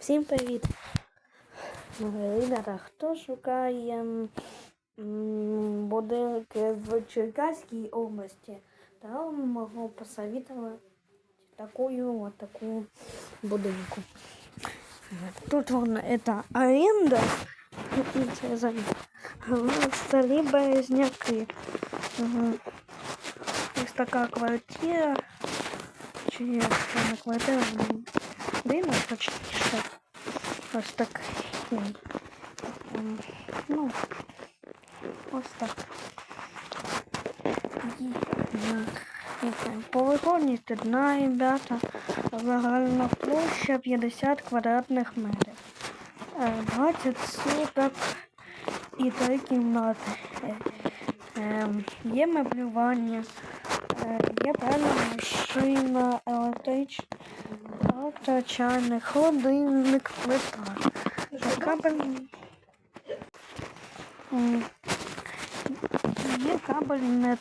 Всім привіт! Ребята, хто шукає будинки в Черкаській області, то я вам можу посоветовать такую вот такую будинку. Тут вон это аренда и це за березняки. Ось така квартира. Чи є саме квартира? Будинок точніше. Ось так. Ну, ось так. Поверховність одна, ребята. Загальна площа 50 квадратних метрів. Е, 20 суток і три кімнати. Е, ем, Є меблювання, е, є пральна машина, електрична, електрочайник, холодильник, плита. Кабель. Є кабельне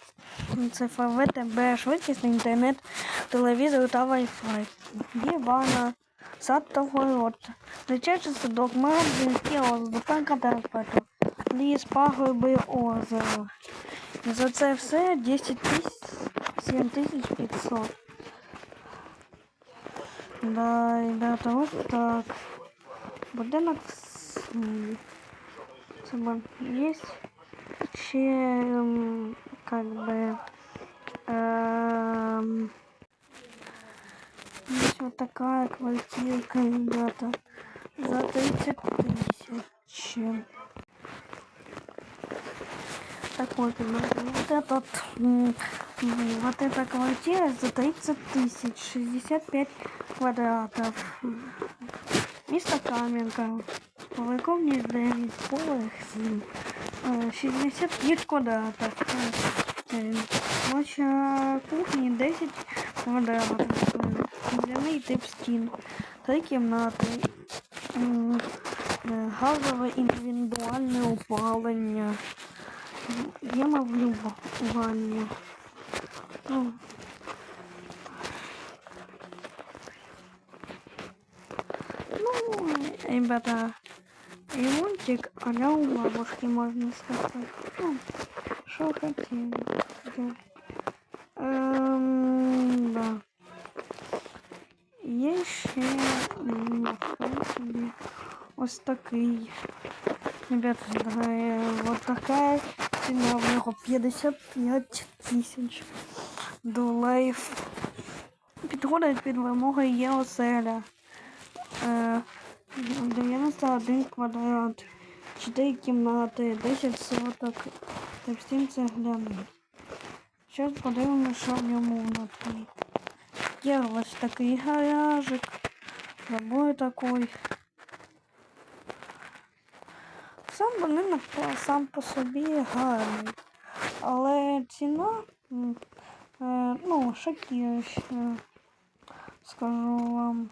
цифрове ТБ, швидкісний інтернет, телевізор та Wi-Fi. Є ванна, сад та город, дитячий садок, магазин, кіоск, зупинка транспорту, ліс, пагорби, озеро. За це все 10 тисяч 7500. Да, ребята, ось так. Будинок с- бу- есть ще м, как бы эм, есть вот такая квартирка, ребята, за 30 тысяч. Так вот, ребята, вот этот, вот эта квартира за 30 тысяч, 65 квадратов. Місто Кам'янка, Великовність 9, поверх 7, е, 65 квадратів. Е, е, Площа кухні 10 квадратів. Земляний тип стін, три кімнати, е, газове індивідуальне опалення, є меблювання. Ну, Ну, ребята, ремонтик а-ля у бабушки, можно сказать. Ну, что хотели. Да. Эм, да. Є ще м, нічого собі. ось такий. Ребята, дорогая, вот такая ціна в нього 55 тисяч доларів. Підходить під вимоги є оселя. Е, 91 квадрат, 4 кімнати, 10 соток, та всім цегляний. Зараз подивимося, що в ньому внутрі. Є ось такий гаражик, забой такий. Сам будинок сам по собі гарний, але ціна е, ну, шокіруюча, скажу вам.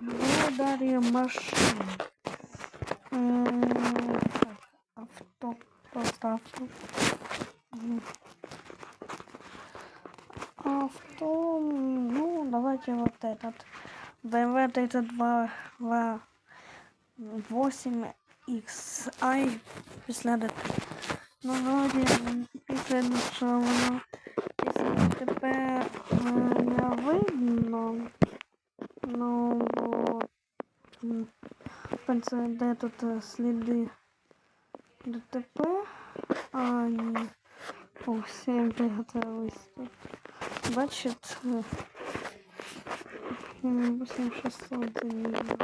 Володарі машин. М, Так, авто. Просто авто. Авто. Ну, давайте вот этот. BMW 32 в 8 XI після ДТ. Ну, вроді, після що воно Якщо тепер е, не видно, ну, бо, м, в принципі, де тут е, сліди ДТП, а ні, о, всі приготовились тут. Бачите, е, м, 8600 заведено.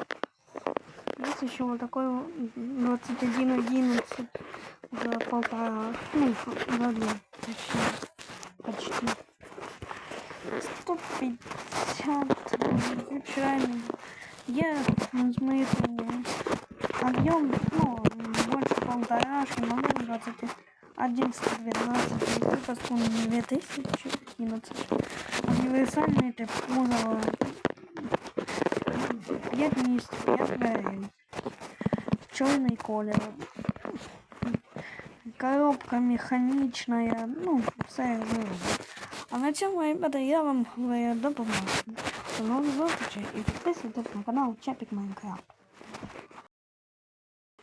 Есть еще вот такой 2111 за полтора, ну, за два, точнее почти 150 звичайно. Я смотрю объем, ну, больше полторашки, но 21 112, выпуск 2011. Универсальный тип кузова 5 месяцев, 5 дверей. Черный колір. Коробка механічна, ну, все. ну, А на цьому, ребята, я вам говорю до побачення. До нових зустрічей і підписуйтесь на канал Чепік Майнкрафт.